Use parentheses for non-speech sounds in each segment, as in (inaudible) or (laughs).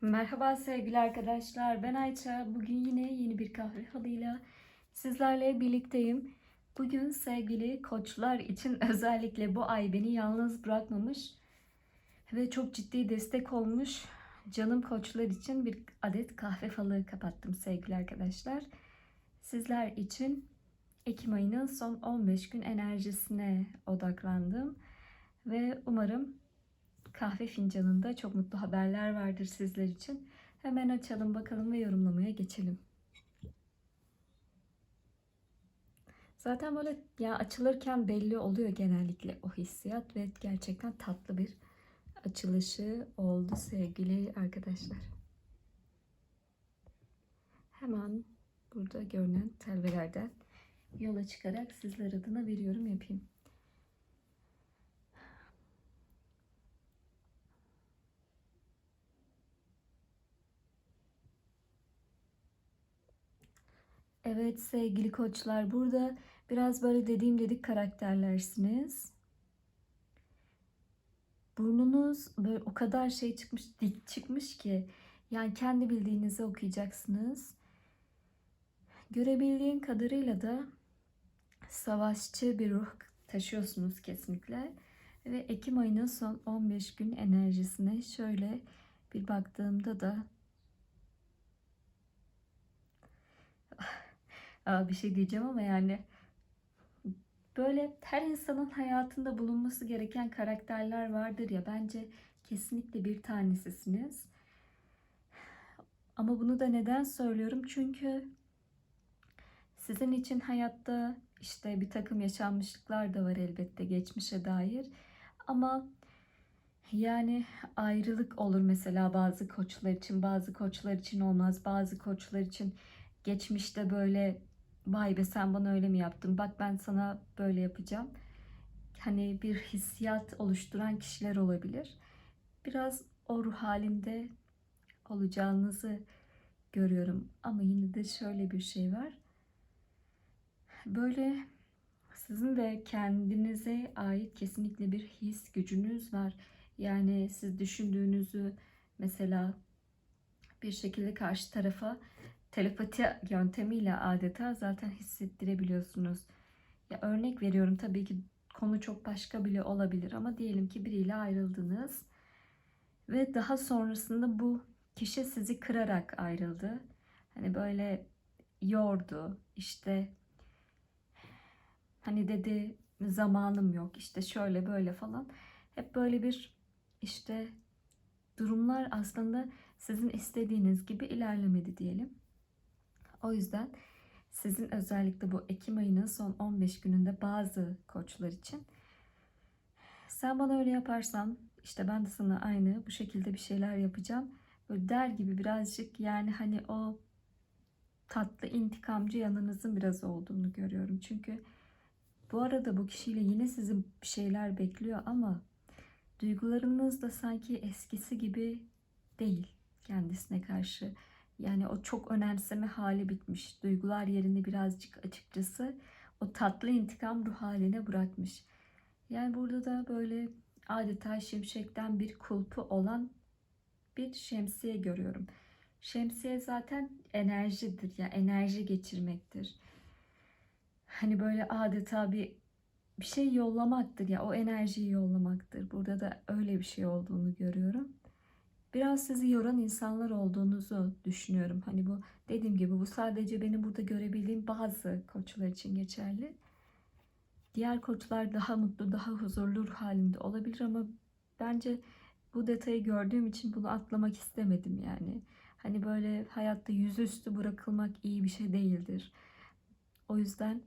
Merhaba sevgili arkadaşlar. Ben Ayça. Bugün yine yeni bir kahve falıyla sizlerle birlikteyim. Bugün sevgili koçlar için (laughs) özellikle bu ay beni yalnız bırakmamış ve çok ciddi destek olmuş canım koçlar için bir adet kahve falı kapattım sevgili arkadaşlar. Sizler için Ekim ayının son 15 gün enerjisine odaklandım ve umarım kahve fincanında çok mutlu haberler vardır sizler için. Hemen açalım bakalım ve yorumlamaya geçelim. Zaten böyle ya açılırken belli oluyor genellikle o hissiyat ve gerçekten tatlı bir açılışı oldu sevgili arkadaşlar. Hemen burada görünen telvelerden yola çıkarak sizler adına bir yorum yapayım. Evet sevgili koçlar burada biraz böyle dediğim dedik karakterlersiniz. Burnunuz böyle o kadar şey çıkmış dik çıkmış ki yani kendi bildiğinizi okuyacaksınız. Görebildiğim kadarıyla da savaşçı bir ruh taşıyorsunuz kesinlikle. Ve Ekim ayının son 15 gün enerjisine şöyle bir baktığımda da bir şey diyeceğim ama yani böyle her insanın hayatında bulunması gereken karakterler vardır ya bence kesinlikle bir tanesisiniz. Ama bunu da neden söylüyorum? Çünkü sizin için hayatta işte bir takım yaşanmışlıklar da var elbette geçmişe dair. Ama yani ayrılık olur mesela bazı koçlar için, bazı koçlar için olmaz. Bazı koçlar için geçmişte böyle vay be sen bana öyle mi yaptın? Bak ben sana böyle yapacağım. Hani bir hissiyat oluşturan kişiler olabilir. Biraz o ruh halinde olacağınızı görüyorum. Ama yine de şöyle bir şey var. Böyle sizin de kendinize ait kesinlikle bir his gücünüz var. Yani siz düşündüğünüzü mesela bir şekilde karşı tarafa telepati yöntemiyle adeta zaten hissettirebiliyorsunuz. Ya örnek veriyorum tabii ki konu çok başka bile olabilir ama diyelim ki biriyle ayrıldınız ve daha sonrasında bu kişi sizi kırarak ayrıldı. Hani böyle yordu işte hani dedi zamanım yok işte şöyle böyle falan. Hep böyle bir işte durumlar aslında sizin istediğiniz gibi ilerlemedi diyelim. O yüzden sizin özellikle bu Ekim ayının son 15 gününde bazı koçlar için sen bana öyle yaparsan işte ben de sana aynı bu şekilde bir şeyler yapacağım. Böyle der gibi birazcık yani hani o tatlı intikamcı yanınızın biraz olduğunu görüyorum. Çünkü bu arada bu kişiyle yine sizin bir şeyler bekliyor ama duygularınız da sanki eskisi gibi değil kendisine karşı. Yani o çok önemseme hali bitmiş. Duygular yerini birazcık açıkçası o tatlı intikam ruh haline bırakmış. Yani burada da böyle adeta şimşekten bir kulpu olan bir şemsiye görüyorum. Şemsiye zaten enerjidir ya yani enerji geçirmektir. Hani böyle adeta bir bir şey yollamaktır ya o enerjiyi yollamaktır. Burada da öyle bir şey olduğunu görüyorum biraz sizi yoran insanlar olduğunuzu düşünüyorum. Hani bu dediğim gibi bu sadece benim burada görebildiğim bazı koçlar için geçerli. Diğer koçlar daha mutlu, daha huzurlu halinde olabilir ama bence bu detayı gördüğüm için bunu atlamak istemedim yani. Hani böyle hayatta yüzüstü bırakılmak iyi bir şey değildir. O yüzden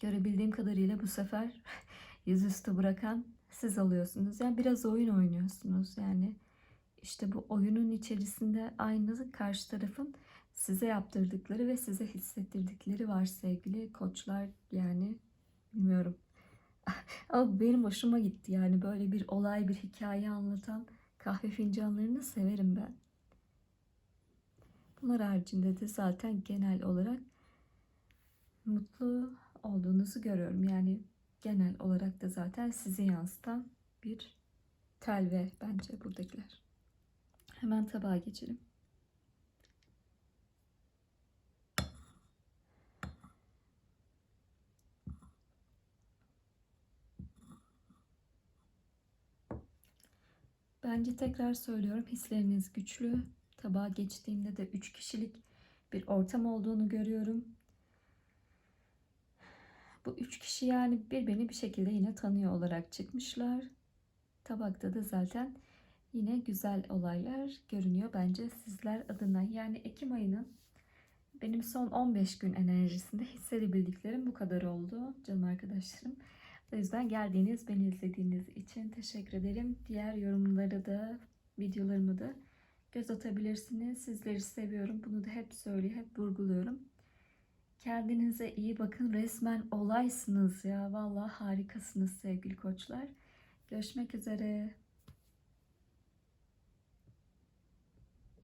görebildiğim kadarıyla bu sefer (laughs) yüzüstü bırakan siz oluyorsunuz. Yani biraz oyun oynuyorsunuz yani işte bu oyunun içerisinde aynı karşı tarafın size yaptırdıkları ve size hissettirdikleri var sevgili koçlar yani bilmiyorum. (laughs) Ama benim hoşuma gitti yani böyle bir olay bir hikaye anlatan kahve fincanlarını severim ben. Bunlar haricinde de zaten genel olarak mutlu olduğunuzu görüyorum. Yani genel olarak da zaten sizi yansıtan bir telve bence buradakiler. Hemen tabağa geçelim. Bence tekrar söylüyorum hisleriniz güçlü. Tabağa geçtiğimde de 3 kişilik bir ortam olduğunu görüyorum. Bu üç kişi yani birbirini bir şekilde yine tanıyor olarak çıkmışlar. Tabakta da zaten yine güzel olaylar görünüyor bence sizler adına. Yani Ekim ayının benim son 15 gün enerjisinde hissedebildiklerim bu kadar oldu canım arkadaşlarım. O yüzden geldiğiniz, beni izlediğiniz için teşekkür ederim. Diğer yorumları da, videolarımı da göz atabilirsiniz. Sizleri seviyorum. Bunu da hep söylüyor, hep vurguluyorum. Kendinize iyi bakın. Resmen olaysınız ya. Vallahi harikasınız sevgili koçlar. Görüşmek üzere.